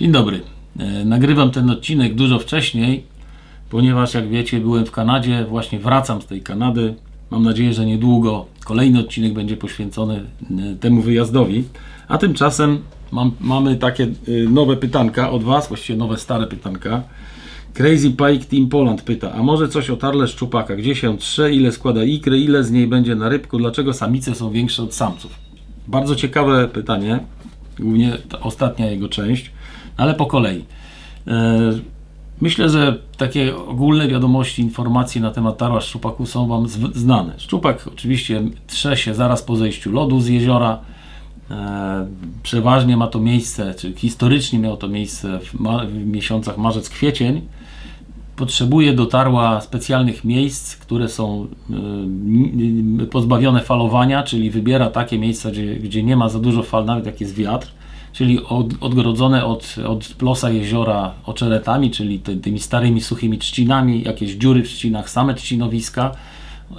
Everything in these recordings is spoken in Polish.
Dzień dobry. E, Nagrywam ten odcinek dużo wcześniej, ponieważ jak wiecie, byłem w Kanadzie, właśnie wracam z tej Kanady. Mam nadzieję, że niedługo kolejny odcinek będzie poświęcony e, temu wyjazdowi. A tymczasem mam, mamy takie e, nowe pytanka od Was, właściwie nowe, stare pytanka. Crazy Pike Team Poland pyta, a może coś o tarle szczupaka? Gdzie się trze? Ile składa ikry? Ile z niej będzie na rybku? Dlaczego samice są większe od samców? Bardzo ciekawe pytanie, głównie ta ostatnia jego część, ale po kolei. E, Myślę, że takie ogólne wiadomości, informacje na temat tarła szczupaku są Wam znane. Szczupak oczywiście trze się zaraz po zejściu lodu z jeziora. E, Przeważnie ma to miejsce, czy historycznie miało to miejsce w, ma- w miesiącach marzec-kwiecień. Potrzebuje dotarła specjalnych miejsc, które są e, pozbawione falowania, czyli wybiera takie miejsca, gdzie, gdzie nie ma za dużo fal, nawet jak jest wiatr, czyli od, odgrodzone od, od plosa jeziora oczeretami, czyli ty, tymi starymi suchymi trzcinami, jakieś dziury w trzcinach, same trzcinowiska.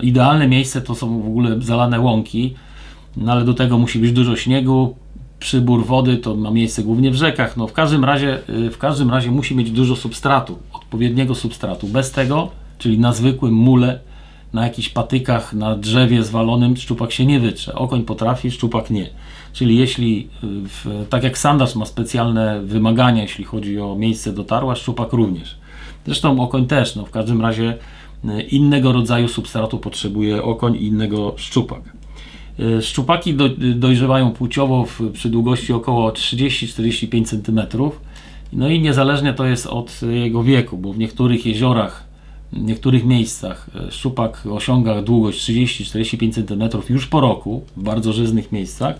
Idealne miejsce to są w ogóle zalane łąki, no ale do tego musi być dużo śniegu, przybór wody to ma miejsce głównie w rzekach. No w każdym razie, y, w każdym razie musi mieć dużo substratu, odpowiedniego substratu. Bez tego, czyli na zwykłym mule, na jakichś patykach, na drzewie zwalonym, szczupak się nie wytrze. Okoń potrafi, szczupak nie. Czyli jeśli, y, w, tak jak sandaż ma specjalne wymagania, jeśli chodzi o miejsce dotarła, szczupak również. Zresztą okoń też, no w każdym razie y, innego rodzaju substratu potrzebuje okoń i innego szczupak. Y, Szczupaki do, dojrzewają płciowo w, przy długości około 30-45 cm. No i niezależnie to jest od jego wieku, bo w niektórych jeziorach, w niektórych miejscach szczupak osiąga długość 30-45 cm już po roku, w bardzo żyznych miejscach,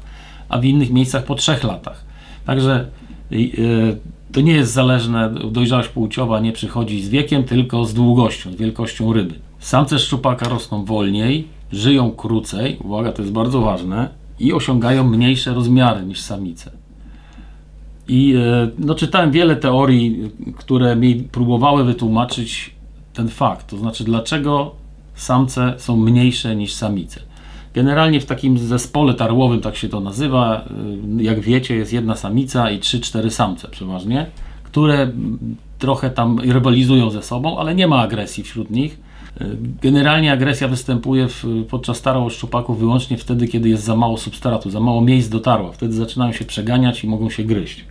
a w innych miejscach po 3 latach. Także y, y, to nie jest zależne, dojrzałość płciowa nie przychodzi z wiekiem, tylko z długością, z wielkością ryby. Samce szczupaka rosną wolniej, żyją krócej, uwaga, to jest bardzo ważne, i osiągają mniejsze rozmiary niż samice. I e, no, czytałem wiele teorii, które mi próbowały wytłumaczyć ten fakt, to znaczy dlaczego samce są mniejsze niż samice. Generalnie w takim zespole tarłowym, tak się to nazywa, y, jak wiecie, jest jedna samica i 3-4 samce przeważnie, które trochę tam rywalizują ze sobą, ale nie ma agresji wśród nich. Y, Generalnie agresja występuje w, podczas tarł szczupaków wyłącznie wtedy, kiedy jest za mało substratu, za mało miejsc dotarła. Wtedy zaczynają się przeganiać i mogą się gryźć.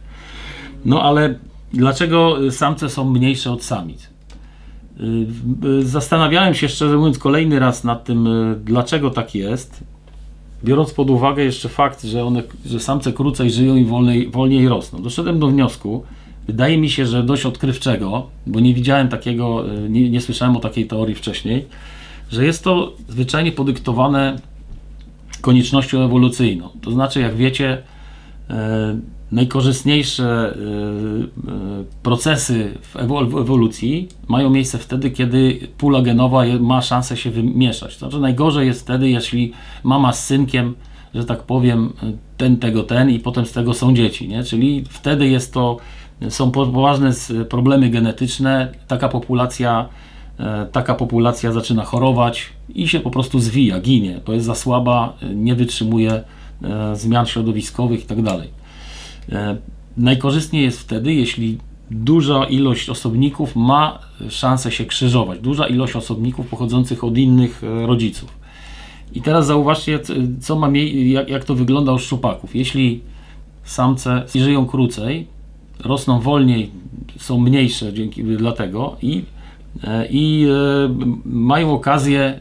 No ale dlaczego samce są mniejsze od samic? Y, Zastanawiałem się szczerze mówiąc kolejny raz nad tym, y, dlaczego tak jest. Biorąc pod uwagę jeszcze fakt, że, one, że samce krócej żyją i wolniej, wolniej rosną. Doszedłem do wniosku, wydaje mi się, że dość odkrywczego, bo nie widziałem takiego, y, nie, nie słyszałem o takiej teorii wcześniej, że jest to zwyczajnie podyktowane koniecznością ewolucyjną. To znaczy, jak wiecie, najkorzystniejsze e, e, procesy w ewol- w ewolucji mają miejsce wtedy, kiedy pula genowa ma szansę się wymieszać. Znaczy najgorzej jest wtedy, jeśli mama z synkiem, że tak powiem, ten tego ten i potem z tego są dzieci, nie? Czyli wtedy jest to, są po- poważne problemy genetyczne, taka populacja e, taka populacja zaczyna chorować i się po prostu zwija, ginie, bo jest za słaba, e, nie wytrzymuje e, zmian środowiskowych itd. E, Najkorzystniej jest wtedy, jeśli duża ilość osobników ma szansę się krzyżować, duża ilość osobników pochodzących od innych e, rodziców. I teraz zauważcie, co ma jak, jak to wygląda u szczupaków. Jeśli samce żyją krócej, rosną wolniej, są mniejsze dzięki dlatego i, e, i mają okazję,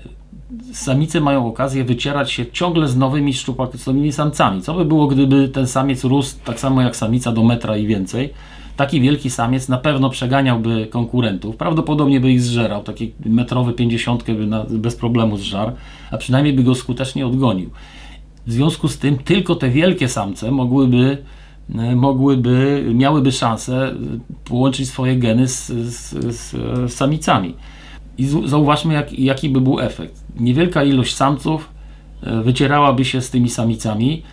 samice mają okazję wycierać się ciągle z nowymi szczupak, z nowymi samcami. Co by było, gdyby ten samiec rósł tak samo jak samica do metra i więcej? Taki wielki samiec na pewno przeganiałby konkurentów, prawdopodobnie by ich zżerał, taki metrowy 50 by na, bez problemu zżarł, a przynajmniej by go skutecznie odgonił. W związku z tym tylko te wielkie samce mogłyby, e, mogłyby miałyby szansę e, połączyć swoje geny z, z, z, z samicami. I zauważmy, jak, jaki by był efekt. Niewielka ilość samców e, wycierałaby się z tymi samicami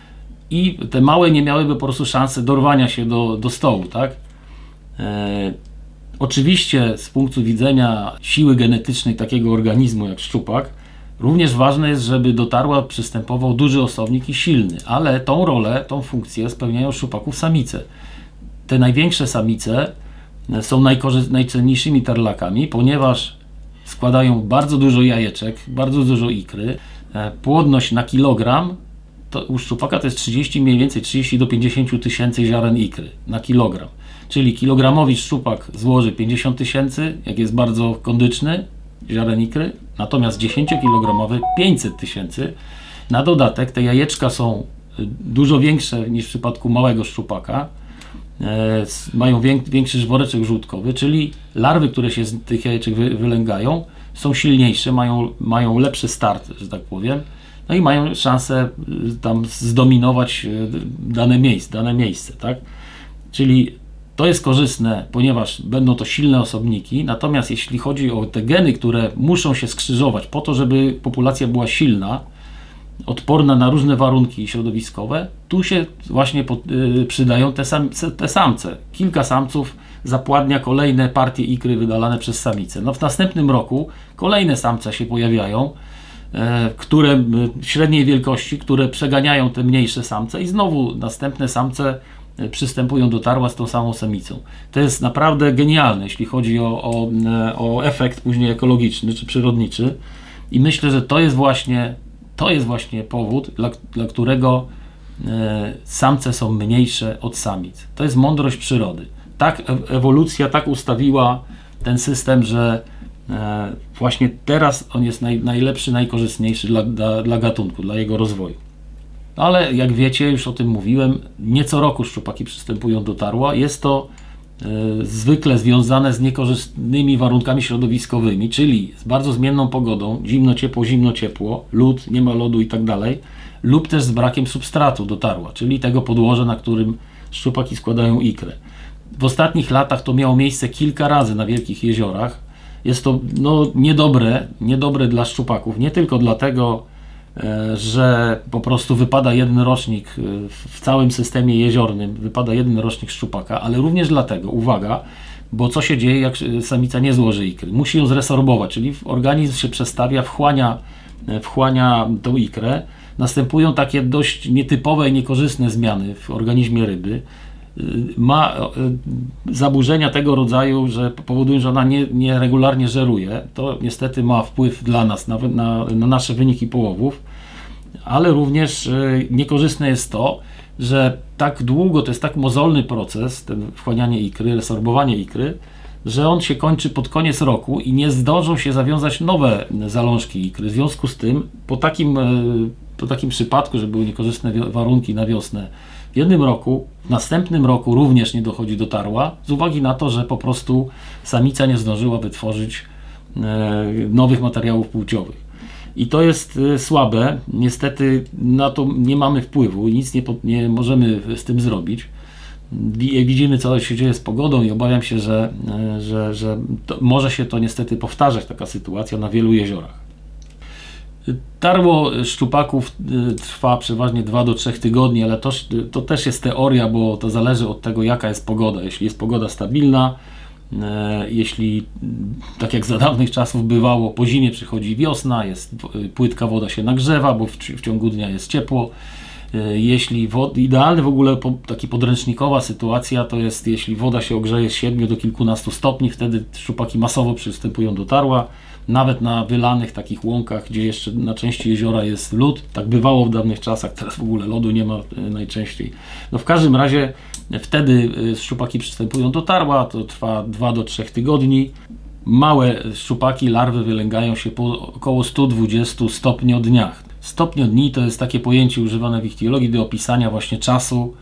i te małe nie miałyby po prostu szansy dorwania się do, do stołu, tak? E, oczywiście z punktu widzenia siły genetycznej takiego organizmu jak szczupak, również ważne jest, żeby dotarła przystępował duży osobnik i silny, ale tą rolę, tą funkcję spełniają szczupaków samice. te największe samice e, są najcenniejszymi tarlakami, ponieważ składają bardzo dużo jajeczek, bardzo dużo ikry. E, Płodność na kilogram to u szczupaka to jest 30 mniej więcej 30 do 50 tysięcy ziaren ikry na kilogram. Czyli kilogramowi szczupak złoży 50 tysięcy, jak jest bardzo kondyczny, ziaren ikry, natomiast 10-kilogramowy 500 tysięcy. Na dodatek te jajeczka są y, dużo większe niż w przypadku małego szczupaka. E, mają większy żworeczek żółtkowy, czyli larwy, które się z tych jajeczek wy, wylęgają, są silniejsze, mają, mają lepszy start, że tak powiem. No i mają szansę y, tam zdominować y, dane miejsce, dane miejsce, tak? Czyli to jest korzystne, ponieważ będą to silne osobniki, natomiast jeśli chodzi o te geny, które muszą się skrzyżować po to, żeby populacja była silna, odporna na różne warunki środowiskowe, tu się właśnie pod, y, przydają te, sam, te samce. Kilka samców zapładnia kolejne partie ikry wydalane przez samice. No w następnym roku kolejne samce się pojawiają, e, które y, średniej wielkości, które przeganiają te mniejsze samce i znowu następne samce e, przystępują do tarła z tą samą samicą. To jest naprawdę genialne, jeśli chodzi o, o, e, o efekt później ekologiczny czy przyrodniczy. I myślę, że to jest właśnie, to jest właśnie powód, dla, dla którego e, samce są mniejsze od samic. To jest mądrość przyrody. Tak e- ewolucja tak ustawiła ten system, że e, właśnie teraz on jest naj, najlepszy, najkorzystniejszy dla, dla, dla gatunku, dla jego rozwoju. Ale jak wiecie, już o tym mówiłem, nie co roku szczupaki przystępują do tarła. Jest to zwykle związane z niekorzystnymi warunkami środowiskowymi, czyli z bardzo zmienną pogodą, zimno, ciepło, zimno, ciepło, lód, nie ma lodu i tak dalej, lub też z brakiem substratu do tarła, czyli tego podłoża, na którym szczupaki składają ikrę. W ostatnich latach to miało miejsce kilka razy na wielkich jeziorach. Jest to no, niedobre, niedobre dla szczupaków, nie tylko dlatego, e, że po prostu wypada jeden rocznik e, w całym systemie jeziornym, wypada jeden rocznik szczupaka, ale również dlatego, uwaga, bo co się dzieje, jak e, samica nie złoży ikry? Musi ją zresorbować, czyli organizm się przestawia, wchłania, e, wchłania tą ikrę. Następują takie dość nietypowe i niekorzystne zmiany w organizmie ryby. Y, Ma y, zaburzenia tego rodzaju, że powodują, że ona nie, nieregularnie żeruje. To niestety ma wpływ dla nas na, na, na nasze wyniki połowów ale również e, niekorzystne jest to, że tak długo, to jest tak mozolny proces, ten wchłanianie ikry, resorbowanie ikry, że on się kończy pod koniec roku i nie zdążą się zawiązać nowe zalążki ikry. W związku z tym, po takim, po takim przypadku, że były niekorzystne warunki na wiosnę w jednym roku, w następnym roku również nie dochodzi do tarła, z uwagi na to, że po prostu samica nie zdążyła wytworzyć e, nowych materiałów płciowych. I to jest e, słabe. Niestety na to nie mamy wpływu i nic nie, nie możemy z tym zrobić. Wi- Widzimy, co się dzieje z pogodą, i obawiam się, że, e, że, że to, może się to niestety powtarzać, taka sytuacja na wielu jeziorach. Tarło szczupaków y, trwa przeważnie 2 do 3 tygodni, ale to, to też jest teoria, bo to zależy od tego, jaka jest pogoda. Jeśli jest pogoda stabilna, e, jeśli tak jak za dawnych czasów bywało, po zimie przychodzi wiosna, jest y, płytka woda się nagrzewa, bo w, w ciągu dnia jest ciepło. E, Jeśli wod, idealny w ogóle po, taki podręcznikowa sytuacja to jest, jeśli woda się ogrzeje z 7 do kilkunastu stopni, wtedy szczupaki masowo przystępują do tarła. Nawet na wylanych takich łąkach, gdzie jeszcze na części jeziora jest lód, tak bywało w dawnych czasach, teraz w ogóle lodu nie ma e, najczęściej. No w każdym razie e, wtedy szczupaki przystępują do tarła, to trwa 2 do 3 tygodni. Małe szczupaki, larwy wylęgają się po około 120 stopniodniach. Stopniodni to jest takie pojęcie używane w ichtiologii do opisania właśnie czasu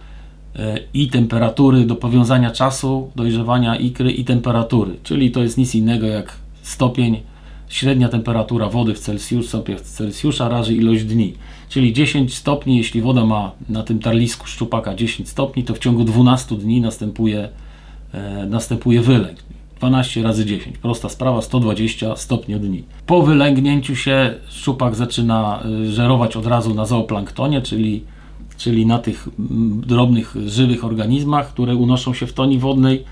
e, i temperatury, do powiązania czasu dojrzewania ikry i temperatury. Czyli to jest nic innego jak stopień, średnia temperatura wody w Celsjuszu, stopień Celsjusza razy ilość dni. Czyli 10 stopni, jeśli woda ma na tym tarlisku szczupaka 10 stopni, to w ciągu 12 dni następuje, e, następuje wylęk. 12 razy 10. Prosta sprawa, 120 stopni dni. Po wylęgnięciu się szczupak zaczyna y, żerować od razu na zooplanktonie, czyli, czyli na tych drobnych, żywych organizmach, które unoszą się w toni wodnej,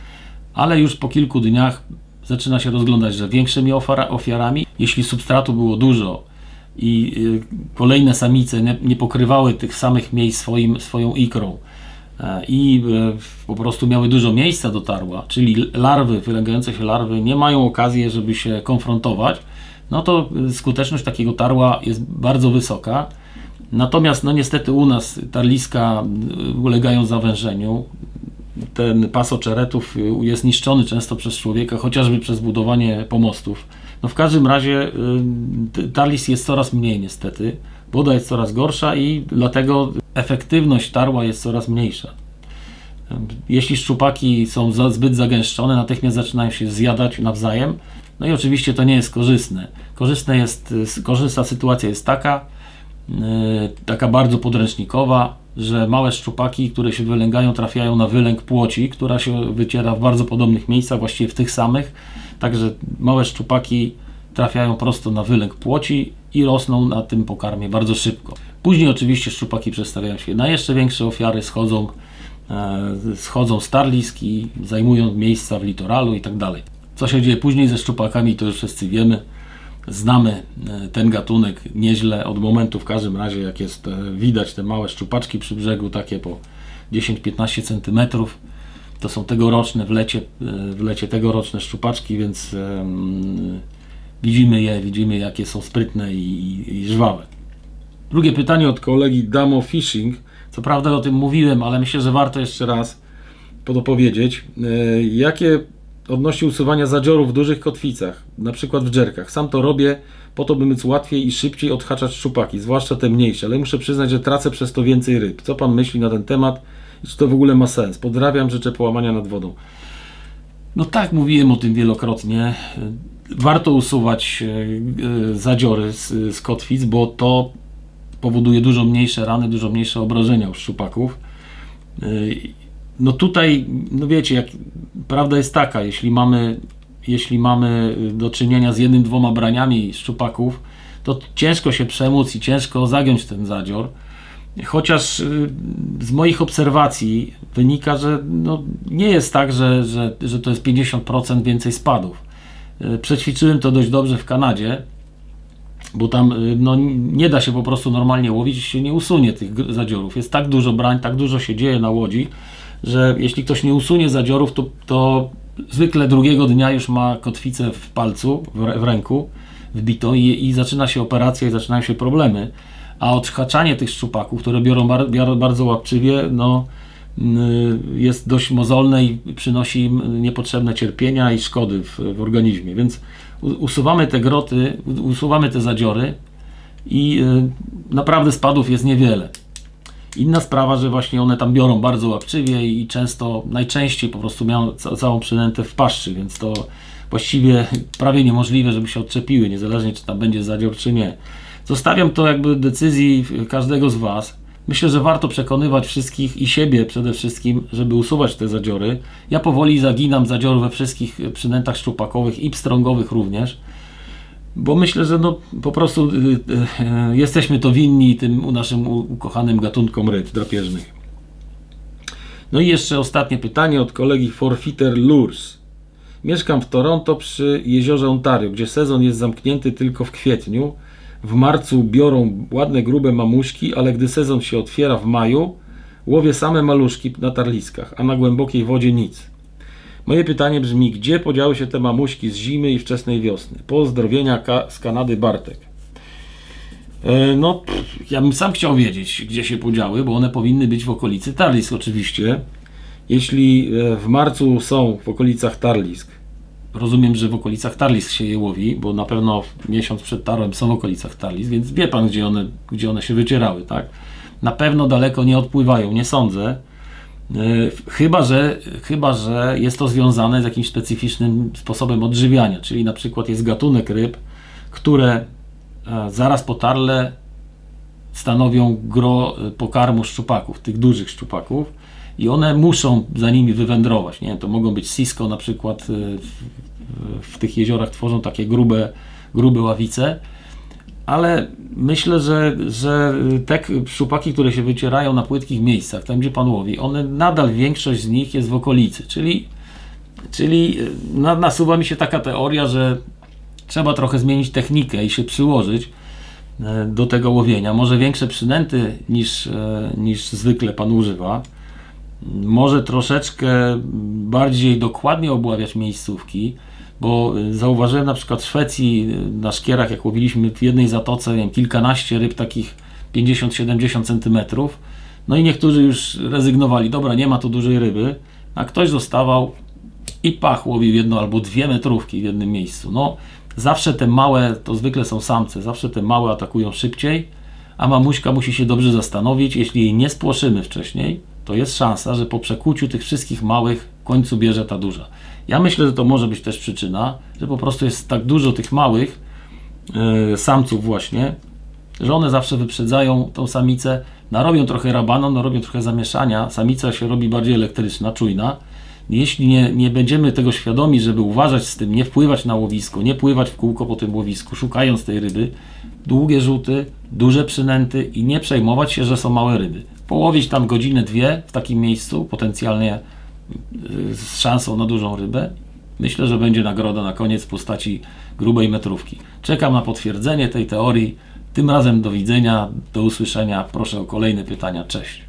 ale już po kilku dniach zaczyna się rozglądać, że większymi ofiara- ofiarami, jeśli substratu było dużo i y, kolejne samice nie, pokrywały tych samych miejsc swoim, swoją ikrą, i e, po prostu miały dużo miejsca do tarła, czyli larwy, wylęgające się larwy nie mają okazji, żeby się konfrontować, no to skuteczność takiego tarła jest bardzo wysoka. Natomiast no niestety u nas tarliska ulegają zawężeniu. Ten pas oczeretów jest niszczony często przez człowieka, chociażby przez budowanie pomostów. No w każdym razie tarlis jest coraz mniej niestety. Woda jest coraz gorsza i dlatego efektywność tarła jest coraz mniejsza. Jeśli szczupaki są za, zbyt zagęszczone, natychmiast zaczynają się zjadać nawzajem. No i oczywiście to nie jest korzystne. Korzystne jest, korzystna sytuacja jest taka, yy, taka bardzo podręcznikowa, że małe szczupaki, które się wylęgają, trafiają na wylęk płoci, która się wyciera w bardzo podobnych miejscach, właściwie w tych samych. Także małe szczupaki trafiają prosto na wylęk płoci i rosną na tym pokarmie bardzo szybko. Później oczywiście szczupaki przestawiają się na jeszcze większe ofiary, schodzą, e, schodzą z tarliski, zajmują miejsca w litoralu i tak dalej. Co się dzieje później ze szczupakami, to już wszyscy wiemy. Znamy e, ten gatunek nieźle od momentu w każdym razie, jak jest e, widać te małe szczupaczki przy brzegu, takie po 10-15 cm. To są tegoroczne w lecie, w lecie tegoroczne szczupaczki, więc widzimy je, widzimy jakie są sprytne i, i żwawe. Drugie pytanie od kolegi Damo Fishing. Co prawda o tym mówiłem, ale myślę, że warto jeszcze raz podopowiedzieć. E, jakie odnosi usuwania zadziorów w dużych kotwicach, na przykład w dżerkach. Sam to robię po to, by móc łatwiej i szybciej odhaczać szczupaki, zwłaszcza te mniejsze, ale muszę przyznać, że tracę przez to więcej ryb. Co Pan myśli na ten temat i czy to w ogóle ma sens? Pozdrawiam, życzę połamania nad wodą. No tak, mówiłem o tym wielokrotnie. Warto usuwać e, e, zadziory z, z kotwic, bo to powoduje dużo mniejsze rany, dużo mniejsze obrażenia u szczupaków. E, no tutaj, no wiecie, jak, prawda jest taka, jeśli mamy, jeśli mamy do czynienia z jednym, dwoma braniami szczupaków, to ciężko się przemóc i ciężko zagiąć ten zadzior. Chociaż z moich obserwacji wynika, że no nie jest tak, że, że, że to jest 50% więcej spadów. Y, przećwiczyłem to dość dobrze w Kanadzie, bo tam y, no, nie da się po prostu normalnie łowić, się nie usunie tych zadziorów. Jest tak dużo brań, tak dużo się dzieje na łodzi, że jeśli ktoś nie usunie zadziorów, to, to zwykle drugiego dnia już ma kotwicę w palcu, w, w ręku, wbitą i, i zaczyna się operacja i zaczynają się problemy. A odhaczanie tych szczupaków, które biorą, bar, biorą bardzo łapczywie, no, jest dość mozolne i przynosi niepotrzebne cierpienia i szkody w, w organizmie. Więc usuwamy te groty, usuwamy te zadziory i y, naprawdę spadów jest niewiele. Inna sprawa, że właśnie one tam biorą bardzo łapczywie i często, najczęściej po prostu miają całą przynętę w paszczy, więc to właściwie prawie niemożliwe, żeby się odczepiły, niezależnie czy tam będzie zadzior, czy nie. Zostawiam to jakby decyzji każdego z Was. Myślę, że warto przekonywać wszystkich i siebie przede wszystkim, żeby usuwać te zadziory. Ja powoli zaginam zadziory we wszystkich przynętach szczupakowych i pstrągowych również bo myślę, że no, po prostu y, y, jesteśmy to winni tym naszym ukochanym gatunkom ryb drapieżnych. No i jeszcze ostatnie pytanie od kolegi Forfeiter Lures. Mieszkam w Toronto przy jeziorze Ontario, gdzie sezon jest zamknięty tylko w kwietniu. W marcu biorą ładne, grube mamuśki, ale gdy sezon się otwiera w maju, łowię same maluszki na tarliskach, a na głębokiej wodzie nic. Moje pytanie brzmi, gdzie podziały się te mamuśki z zimy i wczesnej wiosny? Pozdrowienia ka z Kanady Bartek. E, no, pff, ja bym sam chciał wiedzieć, gdzie się podziały, bo one powinny być w okolicy Tarlisk oczywiście. Jeśli e, w marcu są w okolicach Tarlisk, rozumiem, że w okolicach Tarlisk się je łowi, bo na pewno miesiąc przed Tarłem są w okolicach Tarlisk, więc wie Pan, gdzie one, gdzie one się wycierały, tak? Na pewno daleko nie odpływają, nie sądzę. E, chyba że, chyba, że jest to związane z jakimś specyficznym sposobem odżywiania, czyli na przykład jest gatunek ryb, które e, zaraz po tarle stanowią gro pokarmu szczupaków, tych dużych szczupaków i one muszą za nimi wywędrować. Nie? To mogą być sisko na przykład w, w tych jeziorach tworzą takie grube, grube ławice ale myślę, że, że te szczupaki, które się wycierają na płytkich miejscach, tam gdzie pan łowi, one nadal większość z nich jest w okolicy, czyli, czyli e, nasuwa mi się taka teoria, że trzeba trochę zmienić technikę i się przyłożyć e, do tego łowienia. Może większe przynęty niż, niż zwykle pan używa. Może troszeczkę bardziej dokładnie obławiać miejscówki, bo y, zauważyłem na przykład w Szwecji y, na szkierach, jak łowiliśmy w jednej zatoce, wiem, kilkanaście ryb takich 50-70 centymetrów, no i niektórzy już rezygnowali, dobra, nie ma tu dużej ryby, a ktoś zostawał i pach łowił jedno albo dwie metrówki w jednym miejscu. No, zawsze te małe, to zwykle są samce, zawsze te małe atakują szybciej, a mamuśka musi się dobrze zastanowić, jeśli jej nie spłoszymy wcześniej, to jest szansa, że po przekuciu tych wszystkich małych w końcu bierze ta duża. Ja myślę, że to może być też przyczyna, że po prostu jest tak dużo tych małych e, samców właśnie, że one zawsze wyprzedzają tą samicę, narobią trochę rabanu, narobią trochę zamieszania, samica się robi bardziej elektryczna, czujna. Jeśli nie, nie będziemy tego świadomi, żeby uważać z tym, nie wpływać na łowisko, nie pływać w kółko po tym łowisku, szukając tej ryby, długie rzuty, duże przynęty i nie przejmować się, że są małe ryby. Połowić tam godzinę, dwie w takim miejscu, potencjalnie y, z szansą na dużą rybę. Myślę, że będzie nagroda na koniec w postaci grubej metrówki. Czekam na potwierdzenie tej teorii. Tym razem do widzenia, do usłyszenia. Proszę o kolejne pytania. Cześć.